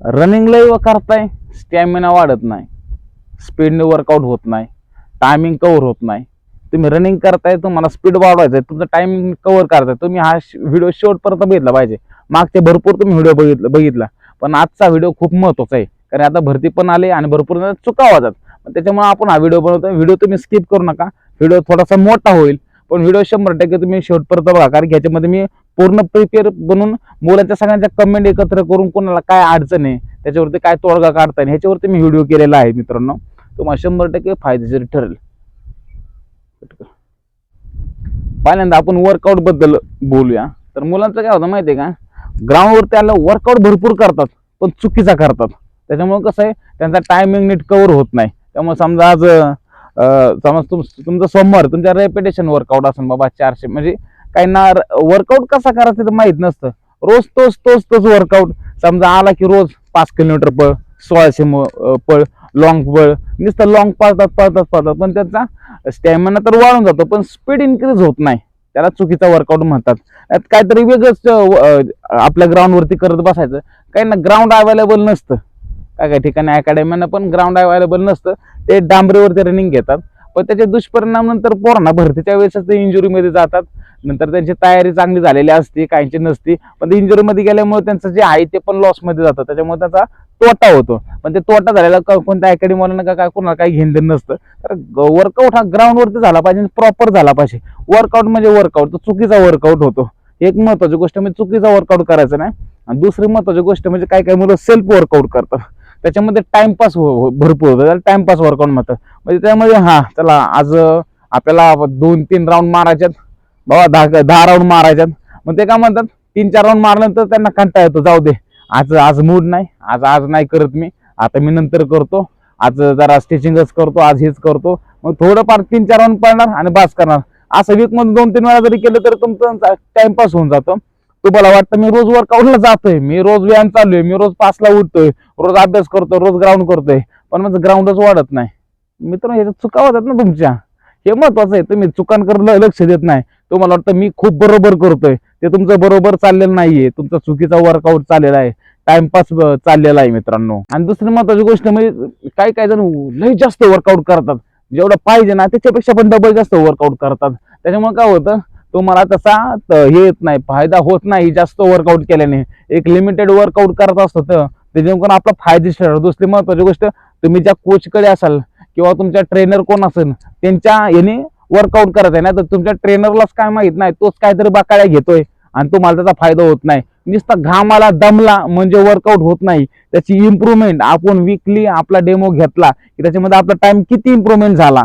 Running लय करताय? Stamina वाढत नाही. स्पीडने वर्कआउट होत नाही. टायमिंग कव्हर होत नाही. तुम्ही रनिंग करताय तुम्हाला स्पीड वाढवायचं आहे तुमचं टायमिंग कव्हर करताय. तुम्ही हा व्हिडिओ शेवटपर्यंत बघितला पाहिजे. मागचे भरपूर तुम्ही व्हिडिओ बघितला बघितला. पण आजचा व्हिडिओ खूप महत्त्वाचा आहे. कारण आता भरती पण आली आणि भरपूर जण चुका वाजत त्याच्यामुळे आपण हा व्हिडिओ बनवतो व्हिडिओ तुम्ही स्किप करू नका. व्हिडिओ थोडासा मोठा होईल. पण व्हिडिओ शंभर टक्के तुम्ही शेवटपर्यंत बघा. कारण की ह्याच्यामध्ये मी पूर्ण प्रिपेअर बनून मुलांच्या सगळ्यांच्या कमेंट एकत्र करून कोणाला काय अडचण आहे त्याच्यावरती काय तोडगा काढता येईल ह्याच्यावरती मी व्हिडिओ केलेला आहे मित्रांनो. तुम्हाला शंभर टक्के फायदेशीर ठरेल. पहिल्यांदा आपण वर्कआउटबद्दल बोलूया. तर मुलांचं काय होतं माहितीये का? ग्राउंडवरती आलं वर्कआउट भरपूर करतात पण चुकीचा करतात. त्याच्यामुळे कसं आहे? त्यांचा टायमिंग नीट कव्हर होत नाही. त्यामुळे समजा आज समज तुम तुमचं सोमवार तुमच्या रेपिटेशन वर्कआउट असेल बाबा चारशे म्हणजे काही ना वर्कआउट कसा करायचं ते माहीत नसतं. रोज तोच तोच तोच वर्कआउट समजा आला की रोज पाच किलोमीटर पळ सोळाशे म- पळ लॉंग पळ. नुसतं लॉंग पळतात पळतात पळतात पण त्याचा स्टॅमिना तर वाढून जातो पण स्पीड इन्क्रीज होत नाही. त्याला चुकीचा वर्कआउट म्हणतात. काहीतरी वेगळंच आपल्या ग्राउंडवरती करत बसायचं. काही ना ग्राउंड अवेलेबल नसतं. काय काय ठिकाणी अकॅडमीनं पण ग्राउंड अवेलेबल नसतं. ते डांबरीवरती रनिंग घेतात. पण त्याचे दुष्परिणाम नंतर पोरांना भरतीच्या वेळेसच ते इंजुरीमध्ये जातात. नंतर त्यांची तयारी चांगली झालेली असते काहींची नसती. पण ते इंजुरीमध्ये गेल्यामुळे त्यांचं जे आहे ते पण लॉसमध्ये जातं. त्याच्यामुळे त्याचा तोटा होतो. पण ते तोटा झालेला कोणत्या अकॅडमीवाल्यांना का काय कोणाला काही घेणं देणं नसतं. तर वर्कआउट हा ग्राउंडवरती झाला पाहिजे प्रॉपर झाला पाहिजे. वर्कआउट म्हणजे वर्कआउट तो चुकीचा वर्कआउट होतो. एक महत्वाची गोष्ट म्हणजे चुकीचा वर्कआउट करायचा नाही. आणि दुसरी महत्वाची गोष्ट म्हणजे काय काय मुलं सेल्फ वर्कआउट करतात. त्याच्यामध्ये टाइमपास भरपूर होतं. त्याला टाइमपास वर्कआउट म्हणतात. म्हणजे त्यामध्ये हां चला आज आपल्याला दोन तीन राऊंड मारायच्यात. बाबा दहा दहा राऊंड मारायच्यात. मग ते काय म्हणतात? तीन चार राऊंड मारल्यानंतर त्यांना कंटाळा येतो. जाऊ दे. आज आज मूड नाही. आज आज नाही करत मी. आता मी नंतर करतो. आज जरा स्टिचिंगच करतो. आज हेच करतो. मग थोडंफार तीन चार राऊंड पडणार आणि बास करणार. असं वीकमध्ये दोन तीन वेळा जरी केलं तर तुमचं टाइमपास होऊन जातो. तुम्हाला वाटतं मी रोज वर्कआउटला जातोय. मी रोज व्यायाम चालू आहे मी रोज पाचला उठतोय. रोज अभ्यास करतोय रोज ग्राउंड करतोय. पण माझं ग्राउंडच वाढत नाही. मित्र ह्याच्यात चुका होतात ना तुमच्या. हे महत्वाचं आहे. तुम्ही चुकांकडे लक्ष देत नाही. तुम्हाला वाटतं मी खूप बरोबर करतोय. ते तुमचं बरोबर चाललेलं नाहीये. तुमचा चुकीचा वर्कआउट चाललेला आहे. टाइमपास चाललेला आहे मित्रांनो. आणि दुसरी महत्वाची गोष्ट म्हणजे काही काही जण लई जास्त वर्कआउट करतात. जेवढं पाहिजे ना त्याच्यापेक्षा पण डबल जास्त वर्कआउट करतात. त्याच्यामुळे काय होतं तो मला तसा त- हे येत नाही फायदा होत नाही जास्त वर्कआउट केल्याने. एक लिमिटेड वर्कआउट करत असतं तर. त्याच्याकडून आपला फायदेशीर ठरतो दुसरी महत्वाची गोष्ट तुम्ही ज्या कोचकडे असाल किंवा तुमच्या ट्रेनर कोण असेल त्यांच्या याने वर्कआउट करत आहे ना तर तुमच्या ट्रेनरलाच काय माहीत नाही तोच काहीतरी बाकाळ्या घेतोय आणि तुम्हाला त्याचा फायदा होत नाही. नुसता घामाला दमला म्हणजे वर्कआउट होत नाही. त्याची इम्प्रुव्हमेंट आपण वीकली आपला डेमो घेतला की त्याच्यामध्ये आपला टाइम किती इम्प्रुव्हमेंट झाला.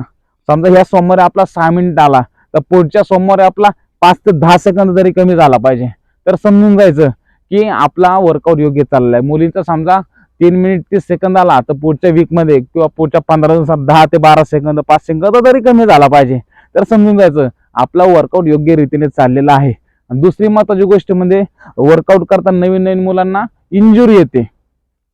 समजा ह्या सोमवारी आपला सहा मिनिट आला. तर पुढच्या सोमवारी आपला पाच ते दहा सेकंद जरी कमी झाला पाहिजे. तर समजून जायचं की आपला वर्कआउट योग्य चाललाय. मुलींचा समजा तीन मिनिट तीस सेकंद आला तर पुढच्या वीकमध्ये किंवा पुढच्या पंधरा दिवसात दहा ते बारा सेकंद पाच सेकंद तरी कमी झाला पाहिजे. तर समजून जायचं आपला वर्कआउट योग्य रीतीने चाललेला आहे. दुसरी महत्वाची गोष्ट म्हणजे वर्कआउट करताना नवीन नवीन मुलांना इंजुरी येते.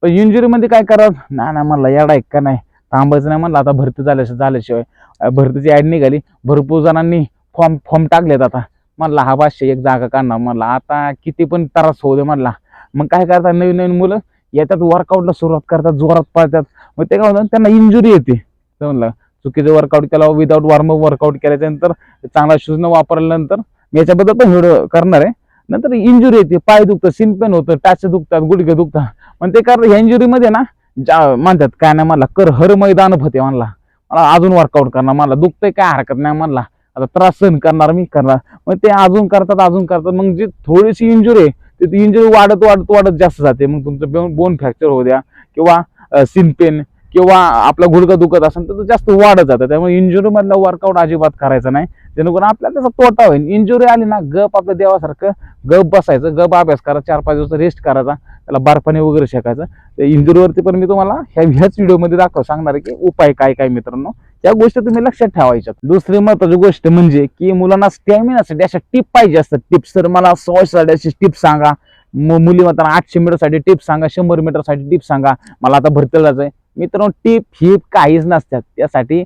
पण इंजुरीमध्ये काय करा ना ना मला याडा आहे का नाही? थांबायचं नाही म्हणलं आता भरती झाल्याशिवाय झाल्याशिवाय. भरतीची ऍड निघाली. भरपूर जणांनी फॉर्म फॉर्म टाकलेत आता. म्हणला हा पाचशे एक जागा काढणार. म्हणला आता किती पण त्रास होऊ दे. म्हणला मग काय करतात नवीन नवीन मुलं? येतात वर्कआउटला सुरुवात करतात जोरात पळतात. मग ते काय होतं त्यांना इंजुरी येते. तर म्हणलं चुकीचं वर्कआउट केला विदाऊट वॉर्मअप वर्कआउट केल्याच्यानंतर चांगला शूज न वापरल्यानंतर मी याच्याबद्दल पण व्हिडिओ करणार आहे. नंतर इंजुरी येते पाय दुखतं सिन पेन होतं टाचे दुखतात गुडघे दुखतात. पण ते कारण ह्या इंजुरीमध्ये ना जा म्हणतात काय नाही म्हणला कर हर मैदान फते म्हणला. मला अजून वर्कआउट करणार मला दुखतंय काय हरकत नाही म्हणला. आता त्रास सहन करणार मी करणार. मग ते अजून करतात अजून करतात. मग जी थोडीशी इंजुरी आहे ती इंजुरी वाढत वाढत वाढत जास्त जाते. मग तुमचं बोन फ्रॅक्चर होऊ द्या किंवा सिन पेन किंवा आपला गुडघा दुखत असेल तर तो जास्त वाढत जातं. त्यामुळे इंजुरीमधला वर्कआउट अजिबात करायचं नाही. जेणेकरून आपल्याला त्याचा तोटा होईल. इंजुरी आली ना गप आपल्या देवासारखं गप बसायचं गप अभ्यास करा चार पाच दिवस रेस्ट करायचा त्याला बारपाणी वगैरे शेकायचं. तर इंजुरीवरती पण मी तुम्हाला ह्या ह्याच व्हिडिओमध्ये दाखव सांगणार आहे की उपाय काय काय मित्रांनो? या गोष्टी तुम्ही लक्षात ठेवायच्या दुसरी महत्वाची गोष्ट म्हणजे की मुलांना स्टॅमिनासाठी अशा टिप पाहिजे असतात. टिप्स तर मला सोळाशे अशी टिप सांगा. मुली म्हणताना आठशे मीटरसाठी टिप्स सांगा शंभर मीटरसाठी टिप्स सांगा. मला आता भरतीला आहे मित्रांनो टिप हिप काहीच नसतात. त्यासाठी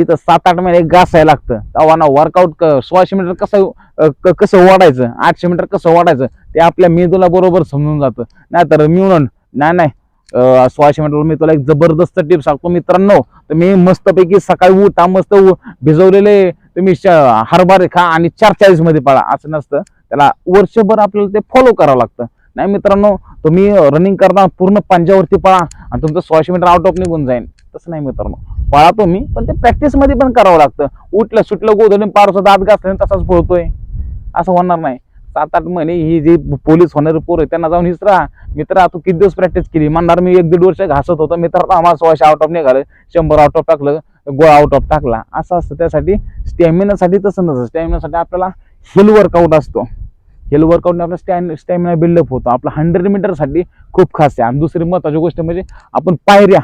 इथं सात आठ महिने घासायला लागतं. तेव्हा ना वर्कआउट सोळाशे मीटर कसं क- कसं वाढायचं आठशे मीटर कसं वाढायचं ते आपल्या मेंदूला बरोबर समजून जातं. नाहीतर मिळून नाही नाही सोळाशे मीटर मी तुला एक जबरदस्त टिप सांगतो मित्रांनो. तुम्ही मस्तपैकी सकाळी उठा मस्त उ- भिजवलेले तुम्ही श- हरभरे खा आणि चार चाळीसमध्ये पळा. असं नसतं. त्याला वर्षभर आपल्याला ते फॉलो करावं लागतं. नाही मित्रांनो तुम्ही रनिंग करता पूर्ण पंजावरती पळा आणि तुमचं सोळाशे मीटर आउट ऑफ निघून जाईल. तसं नाही मित्रांनो. पळा तुम्ही पण ते प्रॅक्टिसमध्ये पण करावं लागतं. उठलं सुटलं गोधून पारसं दात घासलं तसाच पळतोय. असं होणार नाही. सात आठ महिने ही जी पोलीस होणारी पोर आहे त्यांना जाऊन हिसरा मित्र तू किती दिवस प्रॅक्टिस केली? म्हणणार मी एक दीड वर्ष घासत होतो. मित्र आम्हाला सोळाशे आउट ऑफ निघालं. शंभर आउट ऑफ टाकलं गोळा आउट ऑफ टाकला. असं असतं त्यासाठी. स्टॅमिनासाठी तसं नसतं. स्टॅमिनासाठी आपल्याला हिल वर्कआउट असतो. हेल वर्कआउटने आपला स्टॅन स्टॅमिना बिल्डअप होतो. आपला हंड्रेड मीटरसाठी खूप खास आहे. आणि दुसरी महत्त्वाची गोष्ट म्हणजे आपण पायऱ्या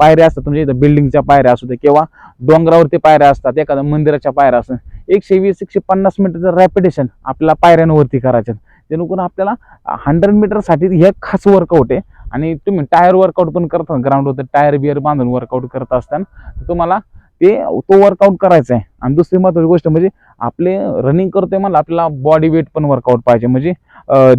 पायऱ्या असतात. म्हणजे इथं बिल्डिंगच्या पायऱ्या असू दे किंवा डोंगरावरती पायऱ्या असतात एखाद्या मंदिराच्या पायऱ्या असतात. एकशे वीस एकशे पन्नास मीटरचं रॅपिटेशन आपल्याला पायऱ्यांवरती करायचं जेणेकरून आपल्याला हंड्रेड मीटरसाठी हे खास वर्कआउट आहे. आणि तुम्ही टायर वर्कआउट पण करता. ग्राउंडवर टायर बिअर बांधून वर्कआउट करत असताना तर तुम्हाला ते तो वर्कआउट करायचा आहे आणि दुसरी महत्वाची गोष्ट म्हणजे आपले रनिंग करतोय मला आपल्याला बॉडी वेट पण वर्कआउट पाहिजे. म्हणजे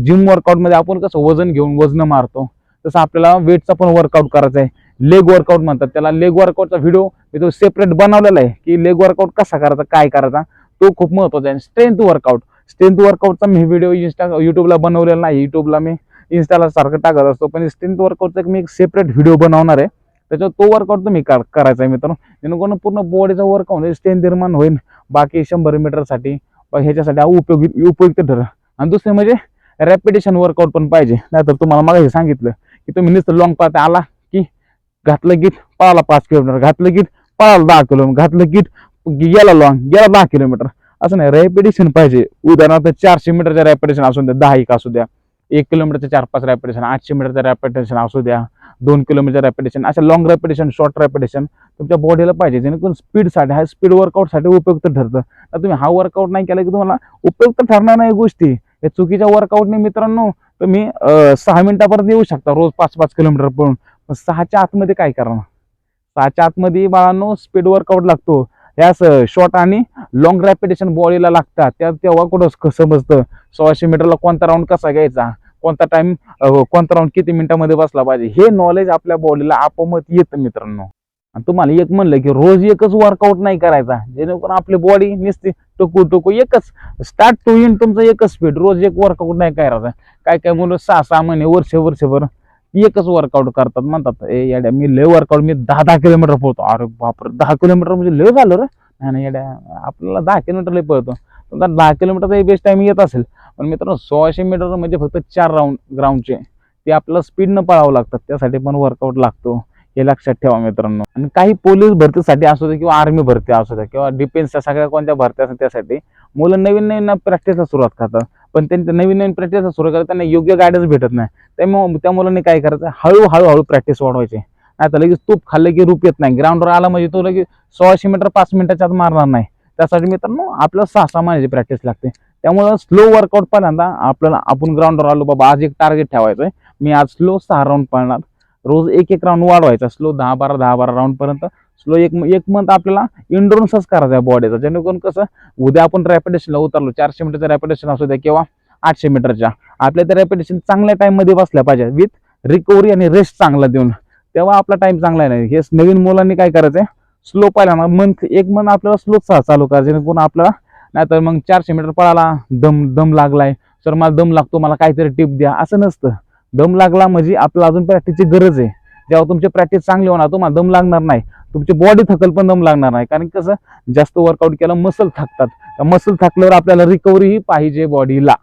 जिम वर्कआउटमध्ये आपण कसं वजन घेऊन वजन मारतो. तसं आपल्याला वेटचा पण वर्कआउट करायचा आहे लेग वर्कआउट म्हणतात. त्याला लेग वर्कआउटचा व्हिडिओ मी तो सेपरेट बनवलेला आहे की लेग वर्कआउट कसा करायचा काय करायचा तो खूप महत्त्वाचा आहे. स्ट्रेंथ वर्कआउट स्ट्रेंथ वर्कआउटचा मी व्हिडिओ इंस्टा युट्यूबला बनवलेला नाही. युट्यूबला मी इन्स्टाला सारखं टाकत असतो. पण स्ट्रेंथ वर्कआउटचा एक मी एक सेपरेट व्हिडिओ बनवणार आहे. त्याच्यावर तो वर्कआउट तुम्ही कर- करायचा आहे मित्रांनो. जेणेकरून पूर्ण बॉडीचा वर्कआउट स्ट्रेंथ निर्माण होईल. बाकी शंभर मीटरसाठी ह्याच्यासाठी हा उपयोगी उपयुक्त ठरेल. आणि दुसरे म्हणजे रॅपिटेशन वर्कआउट पण पाहिजे. नाहीतर तुम्हाला मागे सांगितलं की तुम्ही नुसतं लॉंग पाथ आला की घातलं गीत पळाला पाच किलोमीटर घातलं गीत पळाला दहा किलोमीटर घातलं गीत गेला लॉंग गेला दहा किलोमीटर असं नाही. रॅपिटेशन पाहिजे. उदाहरणार्थ चारशे मीटरच्या रॅपिटेशन असू द्या दहा एक असू द्या. एक किलोमीटरचं चार पाच रॅपिटेशन आठशे मीटरचं रॅपिटेशन असू द्या दोन किलोमीटर रॅपिटेशन अशा लॉंग रॅपिटेशन शॉर्ट रॅपिटेशन तुमच्या बॉडीला पाहिजे जेणेकरून स्पीडसाठी हा स्पीड वर्कआउटसाठी उपयुक्त ठरतं. तर तुम्ही हा वर्कआउट नाही केला की तुम्हाला उपयुक्त ठरणार नाही गोष्टी. या चुकीच्या वर्कआउटने मित्रांनो तुम्ही सहा मिनिटापर्यंत येऊ शकता रोज पाच पाच किलोमीटर पळून पण सहाच्या आतमध्ये काय करणार? सहाच्या आतमध्ये बाळांनो स्पीड वर्कआउट लागतो. यास शॉर्ट आणि लॉंग रॅपिटेशन बॉडीला लागतात. त्या तेव्हा कुठं समजतं सोळाशे मीटरला कोणता राऊंड कसा घ्यायचा? कोणता टाइम कोणता राऊंड किती मिनिटामध्ये बसला पाहिजे? हे नॉलेज आपल्या बॉडीला आपोमत येतं मित्रांनो. आणि तुम्हाला एक म्हणलं की रोज एकच वर्कआउट नाही करायचा. जेणेकरून आपली बॉडी निसते टोकू टोकू एकच स्टार्ट टू इन तुमचं एकच स्पीड रोज एक वर्कआउट नाही करायचा. काय काय मुलं सहा सहा महिने वर्ष वर्षभर एकच वर्कआउट करतात म्हणतात ए येड्या मी लय वर्कआउट मी दहा दहा किलोमीटर पळतो. अरे बापरे दहा किलोमीटर म्हणजे लय झालं रे. नाही नाही येड्या आपल्याला दहा किलोमीटर लय पळतो. तुमचा दहा किलोमीटरचा बेस्ट टाइम येत असेल. पण मित्रांनो सोळाशे मीटर म्हणजे फक्त चार राऊंड ग्राउंडचे ते आपल्याला स्पीडनं पळावं लागतात त्यासाठी पण वर्कआउट लागतो. हे लक्षात ठेवा मित्रांनो. आणि काही पोलीस भरतीसाठी असू दे किंवा आर्मी भरती असू द्या किंवा डिफेन्सच्या सगळ्या कोणत्या भरत्या असतात त्यासाठी मुलं नवीन नवीन प्रॅक्टिसला सुरुवात करतात. पण त्यांच्या नवीन नवीन प्रॅक्टिस सुरू करतात त्यांना योग्य गायडन्स भेटत नाही. त्यामुळे त्या मुलांनी काय करायचं? हळूहळू हळू प्रॅक्टिस वाढवायची. नाही तर लगेच तूप खाल्लं की रूप येत नाही. ग्राउंडवर आला म्हणजे तो लगेच सोळाशे मीटर पाच मिनिटाच्या आत मारणार नाही. त्यासाठी मित्रांनो आपल्याला सहा सहा महिन्याची प्रॅक्टिस लागते. त्यामुळं स्लो वर्कआउट पहिल्यांदा आपल्याला आपण ग्राउंडवर आलो बाबा आज एक टार्गेट ठेवायचं आहे मी आज स्लो सहा राऊंड पाळणार. रोज एक एक राऊंड वाढवायचा. स्लो दहा बारा दहा बारा राऊंडपर्यंत स्लो एक एक मंथ आपल्याला इंडोरन्सच करायचा आहे बॉडीचा जेणेकरून कसं उद्या आपण रॅपिडेशनला उतरलो चारशे मीटरचं रॅपिडेशन असू द्या किंवा आठशे मीटरच्या आपल्या त्या रॅपिडेशन चांगल्या टाईममध्ये बसल्या पाहिजे विथ रिकव्हरी आणि रेस्ट चांगला देऊन. तेव्हा आपला टाईम चांगला आहे. नाही हे नवीन मुलांनी काय करायचं आहे स्लो पहिला मंथ एक मंथ आपल्याला स्लो चालू करायचं जेणेकरून आपल्याला नाहीतर मग चारशे मीटर पळाला दम दम लागलाय. सर मला दम लागतो मला काहीतरी टिप द्या. असं नसतं. दम लागला म्हणजे आपल्याला अजून प्रॅक्टिसची गरज आहे. जेव्हा तुमची प्रॅक्टिस चांगली होणार तुम्हाला दम लागणार नाही. तुमची बॉडी थकल पण दम लागणार नाही. कारण कसं जास्त वर्कआउट केलं मसल थकतात. मसल थकल्यावर आपल्याला रिकव्हरीही पाहिजे बॉडीला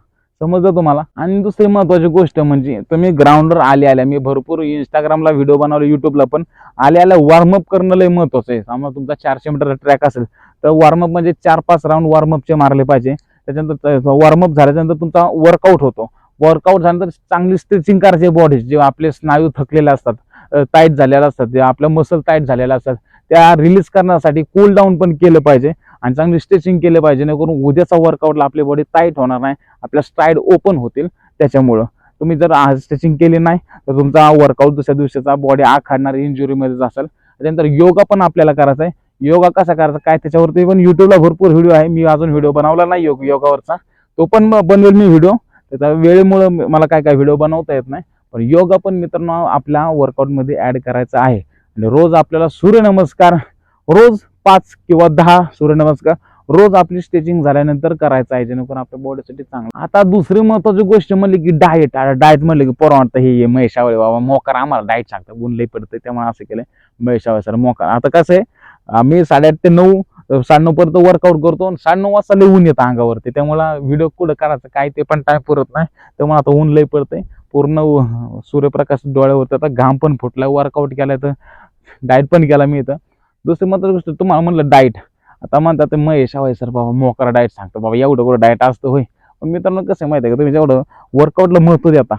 समजलं तुम्हाला? आणि दुसरी महत्वाची गोष्ट म्हणजे तुम्ही ग्राउंडवर आले आल्या मी भरपूर इंस्टाग्रामला व्हिडिओ बनवले युट्यूबला पण. आले आल्या वॉर्मअप करणं लय महत्वाचं आहे. समजा तुमचा चारशे मीटर ट्रॅक असेल तर वॉर्मअप म्हणजे चार पाच राऊंड वॉर्मअपचे मारले पाहिजे. त्याच्यानंतर वॉर्मअप झाल्याच्यानंतर तुमचा वर्कआउट होतो. वर्कआउट झाल्यानंतर चांगली स्ट्रेचिंग करायची बॉडी जेव्हा आपले स्नायू थकलेले असतात टाईट झालेले असतात जे आपल्या मसल टाईट झालेल्या असतात त्या रिलीज करण्यासाठी कूल डाऊन पण केलं पाहिजे आणि चांगली स्ट्रेचिंग केलं पाहिजे जेणेकरून उद्याचा वर्कआउटला आपली बॉडी टाईट होणार नाही आपल्या स्ट्राईड ओपन होतील. त्याच्यामुळं तुम्ही जर आज स्ट्रेचिंग केली नाही तर तुमचा वर्कआउट दुसऱ्या दिवशीचा बॉडी आखाडणार इंजुरीमध्येच असेल. त्याच्यानंतर योगा पण आपल्याला करायचा आहे. योगा कसा करायचा काय त्याच्यावरती पण युट्यूबला भरपूर व्हिडिओ आहे. मी अजून व्हिडिओ बनवला नाही योग योगावरचा. तो पण बनवेल मी व्हिडिओ त्याचा वेळेमुळं मला काय काय व्हिडिओ बनवता येत नाही पण योगा पण मित्रांनो आपल्या वर्कआउटमध्ये ॲड करायचा आहे. आणि रोज आपल्याला सूर्यनमस्कार रोज पाच किंवा दहा सूर्यनमस्कार रोज आपली स्ट्रेचिंग झाल्यानंतर करायचं आहे जेणेकरून आपल्या बॉडीसाठी चांगलं आता दुसरी महत्वाची गोष्ट म्हणली की डाएट डाएट म्हणलं की पोरं वाटतं हे ये महेशावळे बाबा मोकार आम्हाला डाएट सांगतं ऊन पडतं त्यामुळे असं केलं महेशावळे सर मोकार. आता कसं आहे आम्ही साडेआठ ते नऊ साडेनऊ पर्यंत वर्कआउट करतो आणि साडेनऊ वाजता लई ऊन येतं अंगावरती. त्यामुळे व्हिडिओ कुठं करायचं काय ते पण टाइम पुरत नाही. त्यामुळे आता ऊन लई पडतंय. पूर्ण सूर्यप्रकाश डोळ्यावर आता घाम पण फुटला वर्कआउट केला तर डाएट पण केला मी इथं. दुसरी मात्र गोष्ट तुम्हाला म्हणलं डाएट आता म्हणतात महेश हवाय सर बाबा मोकरा डाएट सांगतो. बाबा एवढं कुठं डाएट असतं होय. पण मित्रांनो कसं आहे माहिती आहे का? तुम्ही जेवढं वर्कआउटला महत्त्व देता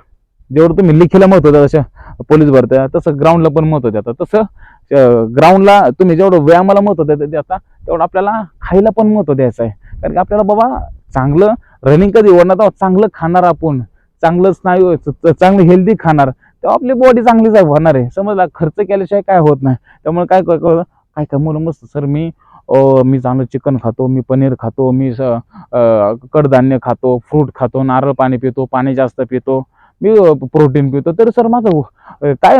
जेवढं तुम्ही लिखीला महत्त्व देता तसं पोलीस भरत्या. तसं ग्राउंडला पण महत्त्व देतात. तसं ग्राउंडला तुम्ही जेवढं व्यायामाला महत्त्व देता देता तेवढं आपल्याला खायला पण महत्त्व द्यायचं आहे. कारण की आपल्याला बाबा चांगलं रनिंग कधी ओढणार तेव्हा चांगलं खाणार आपण. चांगलं स्नायू चांगलं हेल्दी खाणार. तेव्हा आपली बॉडी चांगली जा- होणार आहे. समजला? खर्च केल्याशिवाय काय होत नाही. त्यामुळे काय काय काय मुलं मस्त सर मी मी चांगलं चिकन खातो मी पनीर खातो मी स- कडधान्य खातो फ्रूट खातो नारळ पाणी पितो पाणी जास्त पितो. मी प्रोटीन पितो. तर सर माझं काय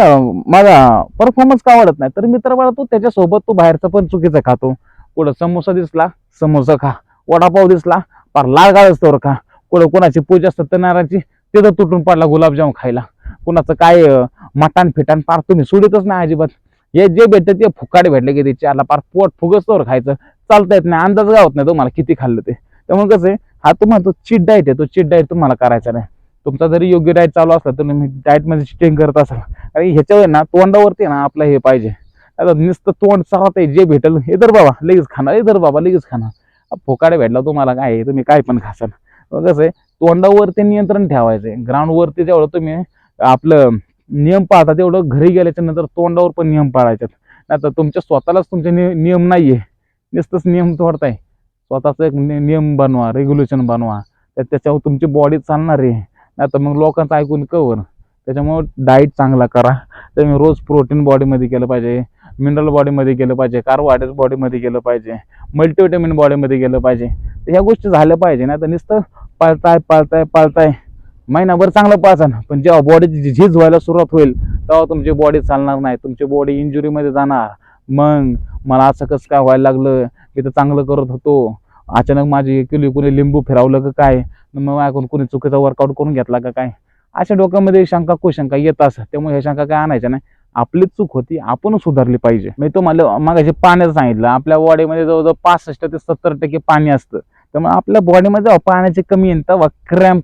माझा परफॉर्मन्स का वाढत नाही? तर मित्र बाळा तू त्याच्यासोबत तू बाहेरचा पण चुकीचा खातो. कुठं समोसा दिसला समोसा खा. वडापाव दिसला पार लाल गाळच खा कुठं कोणाची पूजा सत्यनारायणची तिथं तुटून पडला गुलाबजाम खायला. कुणाचं काय मटान फिटान पार तुम्ही सोडितच नाही अजिबात. हे जे भेटतं ते फुकाडे भेटले की ते चारला पार पोट फुगसतोवर तर खायचं. चालता येत नाही अंदाज गावत नाही तुम्हाला किती खाल्लं ते. त्यामुळे कसं आहे हा तुम्हाला तो चीट डाएट आहे तो चीट डाएट तुम्हाला करायचा नाही. तुमचा जरी योग्य डाएट चालू असला तर तुम्ही डाएटमध्ये चिटिंग करत असाल. आणि ह्याच्यावर ना तोंडावरती ना आपलं हे पाहिजे. आता नुसतं तोंड चालत आहे जे भेटल हे तर बाबा लगेच खाणार हे तर बाबा लगेच खाणार. फोकाडे भेटला तुम्हाला काय आहे, तुम्ही काय पण खासाल कसं आहे तोंडावरती नियंत्रण ठेवायचं आहे. ग्राउंडवरती जेवढं तुम्ही आपलं नियम पाळता तेवढं घरी गेल्याच्यानंतर तोंडावर पण नियम पाळायचे नाही तर तुमच्या स्वतःलाच तुमचे नि- नियम आहे नुसतंच नियम तोडताय. स्वतःचा एक नियम बनवा रेग्युलेशन बनवा. तर त्याच्यावर तुमची बॉडी चालणार आहे. नाही तर मग लोकांचं ऐकून कवर. त्याच्यामुळं डाईट चांगला करा. तुम्ही रोज प्रोटीन बॉडीमध्ये केलं पाहिजे मिनरल बॉडीमध्ये केलं पाहिजे कार्बोहायड्रेट बॉडीमध्ये केलं पाहिजे मल्टीविटॅमिन बॉडीमध्ये गेलं पाहिजे. तर ह्या गोष्टी झाल्या पाहिजे ना तर नुसतं पाळताय पाळताय पाळताय. महिनाभर चांगलं पाळसान पण जेव्हा बॉडीची झीज व्हायला सुरुवात होईल तेव्हा तुमची बॉडी चालणार नाही तुमची बॉडी इंजुरीमध्ये जाणार. मग मला असं कसं काय व्हायला लागलं मी तर चांगलं करत होतो. अचानक माझी किलो कुणी लिंबू फिरावलं का काय? मग ऐकून कुणी चुकीचा वर्कआउट करून घेतला का काय? अशा डोक्यामध्ये शंका कुशंका येत त्यामुळे ह्या शंका काय आणायच्या नाही. आपलीच चूक होती आपणच सुधारली पाहिजे. मी तुम्हाला मागाशी पाण्याचं सांगितलं. आपल्या बॉडीमध्ये जवळजवळ पासष्ट ते सत्तर टक्के पाणी असतं. त्यामुळे आपल्या बॉडीमध्ये जेव्हा पाण्याची कमी येईल तेव्हा क्रॅम्प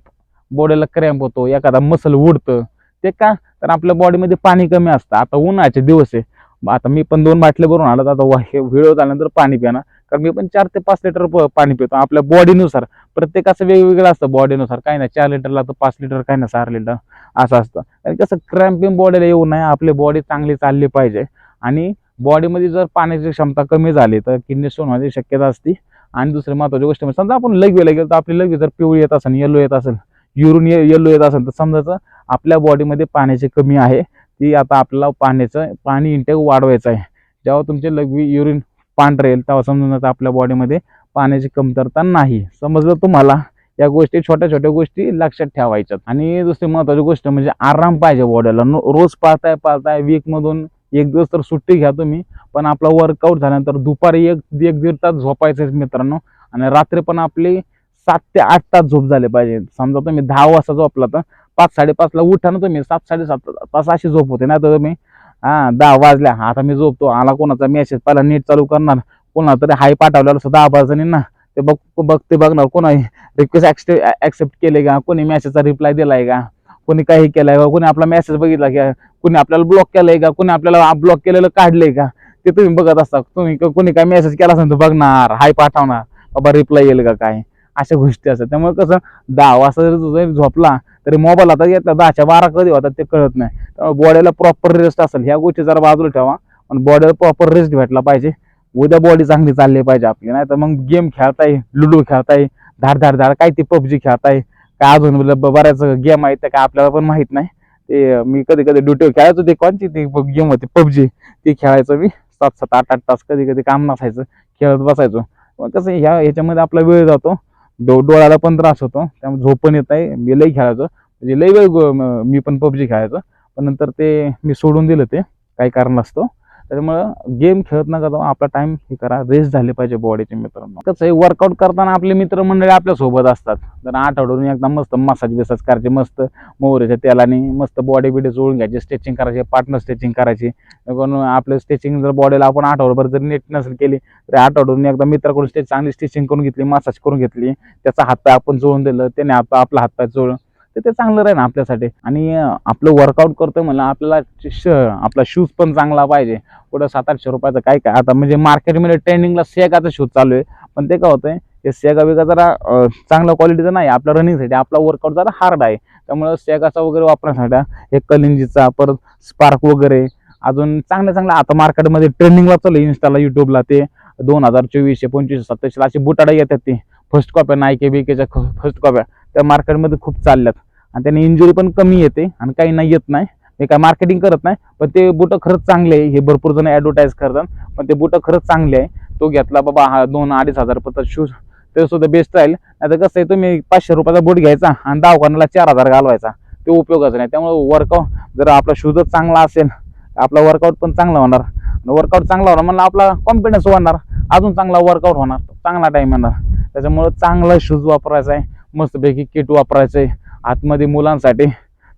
बॉडीला क्रॅम्प होतो. एखादा मसल उडतं. ते का? तर आपल्या बॉडीमध्ये पाणी कमी असतं. आता उन्हाचे दिवस आहे. आता मी पण दोन बाटले भरून आलो आता वा- हे व्हिडिओ झाल्यानंतर पाणी पिणार कारण मी पण चार ते पाच लिटर प- पाणी पितो आपल्या बॉडीनुसार प्रत्येकाचं वेगवेगळं असतं बॉडीनुसार काही नाही चार लिटर लागतं पाच लिटर काही नाही सहा लिटर असं असतं. आणि कसं क्रॅम्पिंग बॉडीला येऊ नये आपली बॉडी चांगली चालली पाहिजे. आणि बॉडीमध्ये जर पाण्याची क्षमता कमी झाली तर किडनी स्टोन होण्याची शक्यता असते. आणि दुसरी महत्वाची गोष्ट म्हणजे समजा आपण लघवीला गेलो तर आपली लघवी जर पिवळी येत असेल येलो येत असेल युरून येलो येत असेल तर समजायचं आपल्या बॉडीमध्ये पाण्याची कमी आहे. ती आता आपल्याला पाण्याचं पाणी इंटेक वाढवायचं आहे. जेव्हा तुमचे लघवी युरिन पांढरेल येईल तेव्हा समजून जातं आपल्या बॉडीमध्ये पाण्याची कमतरता नाही. समजलं तुम्हाला? या गोष्टी छोट्या छोट्या गोष्टी लक्षात ठेवायच्यात. आणि दुसरी महत्वाची गोष्ट म्हणजे आराम पाहिजे बॉडीला रोज पाळताय पाळताय वीकमधून एक दिवस तर सुट्टी घ्या तुम्ही. पण आपला वर्कआउट झाल्यानंतर दुपारी एक एक दीड तास झोपायचं आहे मित्रांनो. आणि रात्री पण आपली सात ते आठ तास झोप झाले पाहिजे. समजा तुम्ही दहा वाजता झोपला तर पाच साडेपाचला उठा ना तुम्ही सात साडेसात पाच अशी झोप होते ना तर तुम्ही. हा दहा वाजल्या. आता मी झोपतो. आला कोणाचा मेसेज पहिला नीट चालू करणार. कोणा तरी हाय पाठवल्यावर सुद्धा दहा वाजणी ना ते बघ बघते बघणार कोणा रिक्वेस्ट ॲक्सेप्ट केले का? कोणी मेसेजचा रिप्लाय दिलाय का? कोणी काही केलंय का? कोणी आपला मेसेज बघितला का? कोणी आपल्याला ब्लॉक केलंय का? कोणी आपल्याला ब्लॉक केलेलं काढलंय का? ते तुम्ही बघत असता. तुम्ही कोणी काय मेसेज केला असेल तर बघणार. हाय पाठवणार. बाबा रिप्लाय येईल का काय? अशा गोष्टी असतात. त्यामुळे कसं दहा वाजता जरी जरी झोपला तरी मोबाईल आता येतात दहाच्या बारा कधी होतात ते कळत नाही. त्यामुळे बॉडीला प्रॉपर रेस्ट असेल ह्या गोष्टी जरा बाजूला ठेवा. पण बॉडीला प्रॉपर रेस्ट भेटला पाहिजे. उद्या बॉडी चांगली चालली पाहिजे आपली. नाही तर मग गेम खेळताय लुडो खेळताय धाड धाड धाड काय ते पबजी खेळताय काय अजून बऱ्याच गेम आहेत त्या काय आपल्याला पण माहीत नाही. ते मी कधी कधी ड्युटी खेळायचो ते कोणची ती गेम होती पबजी ती खेळायचो मी. सात सात आठ आठ तास कधी कधी काम नसायचं खेळत बसायचो. कसं ह्या ह्याच्यामध्ये आपला वेळ जातो. डो डोळ्याला पण त्रास होतो. त्यामुळे झोप पण येत आहे मी लई खेळायचं. म्हणजे लई वेळ मी पण पबजी खेळायचं. पण नंतर ते मी सोडून दिलं ते. काही कारण असतो त्याच्यामुळं गेम खेळत नका जाऊ. आपला टाइम हे करा. रेस्ट झाले पाहिजे बॉडीचे मित्रांनो. कसं आहे वर्कआउट करताना आपले मित्रमंडळी आपल्यासोबत असतात. तर आठवड्यातून एकदा मस्त मसाज बिसाज करायचे मस्त मोहरीच्या तेलाने मस्त बॉडी बिडी चोळून घ्यायची स्ट्रेचिंग करायची पार्टनर स्ट्रेचिंग करायची. पण आपलं स्ट्रेचिंग जर बॉडीला आपण आठवड्याभर जर नीट नसेल केली तर आठवड्यातून एकदा मित्राकडून स्टे चांगली स्ट्रेचिंग करून घेतली मसाज करून घेतली त्याचा हातपाय आपण चोळून दिलं त्याने आता आपला हातपाय चोळून तर ते चांगलं राहील आपल्यासाठी. आणि आपलं वर्कआउट करतोय म्हणलं आपल्याला श आपला शूज पण चांगला पाहिजे. पुढं सात आठशे रुपयाचं काय काय? आता म्हणजे मार्केटमध्ये ट्रेंडिंगला सेगाचा शूज चालू आहे. पण ते काय होतंय ते सेगा बिगा जरा चांगल्या क्वालिटीचं नाही आपल्या रनिंगसाठी आपला वर्कआउट जरा हार्ड आहे. त्यामुळं सेगाचा वगैरे वापरण्यासाठी हे कलिंजीचा परत स्पार्क वगैरे अजून चांगल्या चांगल्या आता मार्केटमध्ये ट्रेंडिंगला चालू आहे. इंस्टाला युट्यूबला ते दोन हजार चोवीसशे पंचवीसशे सत्तावीसशे असे बुटाडा येतात ते. फर्स्ट कॉप्या नायके बिकेच्या फर्स्ट कॉप्या त्या मार्केटमध्ये खूप चालल्यात. आणि त्याने इंजुरी पण कमी येते आणि काही नाही येत नाही. हे काय मार्केटिंग करत नाही पण ते बुटं खरंच चांगले आहे. हे भरपूर जण ॲडव्हर्टाईज करतात पण ते बुटं खरंच चांगले आहे. तो घेतला बाबा हा दोन अडीच हजार रुपयाचा शूज ते सुद्धा बेस्ट राहील. नाही तर कसं आहे तुम्ही पाचशे रुपयाचा बूट घ्यायचा आणि दवाखान्याला चार हजार घालवायचा. ते उपयोगाचं नाही. त्यामुळे वर्कआउट जर आपला शूजच चांगला असेल आपला वर्कआउट पण चांगला होणार. वर्कआउट चांगला होणार म्हणलं आपला कॉन्फिडन्स वाढणार अजून चांगला वर्कआउट होणार. चांगला टाईम येणार. त्याच्यामुळं चांगला शूज वापरायचा आहे. मस्तपैकी किट वापरायचं आहे. आतमध्ये मुलांसाठी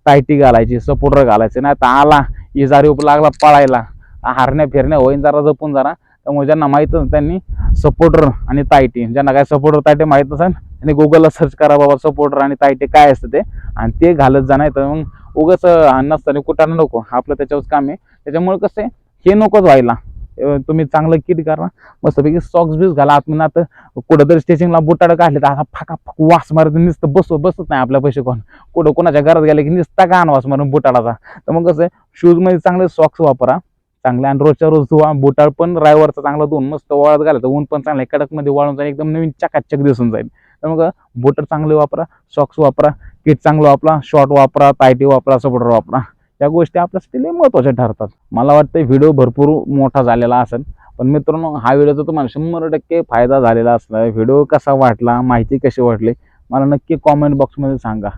टायटी घालायची सपोर्टर घालायचे. नाही तर आला इजारी उप लागला पळायला. हारण्या फिरण्या होईन जरा जपून जरा. त्यामुळे ज्यांना माहीत त्यांनी सपोर्टर आणि तायटी ज्यांना काय सपोर्टर तायटी माहीत नसेल त्यांनी गुगलला सर्च करा बाबा सपोर्टर आणि तायटी काय असतं ते. आणि ते घालत जाणार तर मग उगाच नसताना कुठं नको. आपलं त्याच्यावरच काम आहे. त्याच्यामुळे कसं आहे हे नकोच व्हायला. तुम्ही चांगलं किट करा. मस्तपैकी सॉक्स बीस घाला. आतमध्ये आता कुठंतरी स्टेचिंगला बुटाडं काढले तर आता फाका फाक वास मारत नुसतं बसव बसत नाही आपल्या पैसे कोण. कुठं कोणाच्या घरात गेले की नुसता गाण वास मारून बुटाडाचा. तर मग कसं शूजमध्ये चांगले सॉक्स वापरा. चांगले आणि रोजच्या रोज धुवा. बुटाड पण रायवरचा चांगला धुवून मस्त वाळत तर ऊन पण चांगलं कडकमध्ये वाळून जाईल एकदम नवीन चकाचक दिसून जाईल. तर मग बुटर चांगले वापरा सॉक्स वापरा किट चांगलं वापरा शॉर्ट वापरा तायटी वापरा सपोर्टर वापरा. त्या गोष्टी आपल्यासाठी लय महत्त्वाच्या ठरतात. मला वाटतं व्हिडिओ भरपूर मोठा झालेला असेल. पण मित्रांनो हा व्हिडिओचा तुम्हाला शंभर टक्के फायदा झालेला असला व्हिडिओ कसा वाटला माहिती कशी वाटली मला नक्की कॉमेंट बॉक्समध्ये सांगा.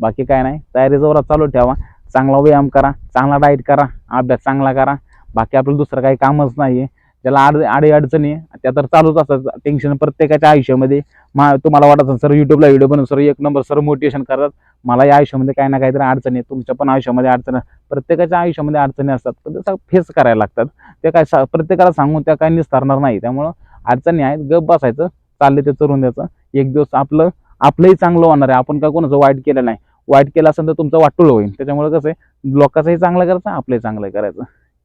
बाकी काय नाही तयारी जोरात चालू ठेवा. चांगला व्यायाम करा चांगला डाईट करा अभ्यास चांगला करा. बाकी आपलं दुसरं काही कामच नाही आहे ज्याला आड आडी अडचणी त्या तर चालूच असतात. टेन्शन प्रत्येकाच्या आयुष्यामध्ये मा तुम्हाला वाटत सर युट्यूबला व्हिडिओ बनवून सर एक नंबर सर मोटिवेशन करतात. मला या आयुष्यामध्ये काही ना काहीतरी अडचणी तुमच्या पण आयुष्यामध्ये अडचणी प्रत्येकाच्या आयुष्यामध्ये अडचणी असतात पण त्याचा फेस करायला लागतात. ते काय सा- प्रत्येकाला सांगून त्या काही निस्तारणार नाही. त्यामुळं अडचणी आहेत गप बसायचं चालले ते चरून द्यायचं. एक दिवस आपलं आपलंही चांगलं होणार आहे. आपण काय कोणाचं वाईट केलं नाही. वाईट केलं असेल तर तुमचं वाटूळ होईल. त्याच्यामुळे कसं आहे लोकांचंही चांगलं करायचं आपलंही चांगलं करायचं.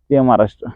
ते महाराष्ट्र.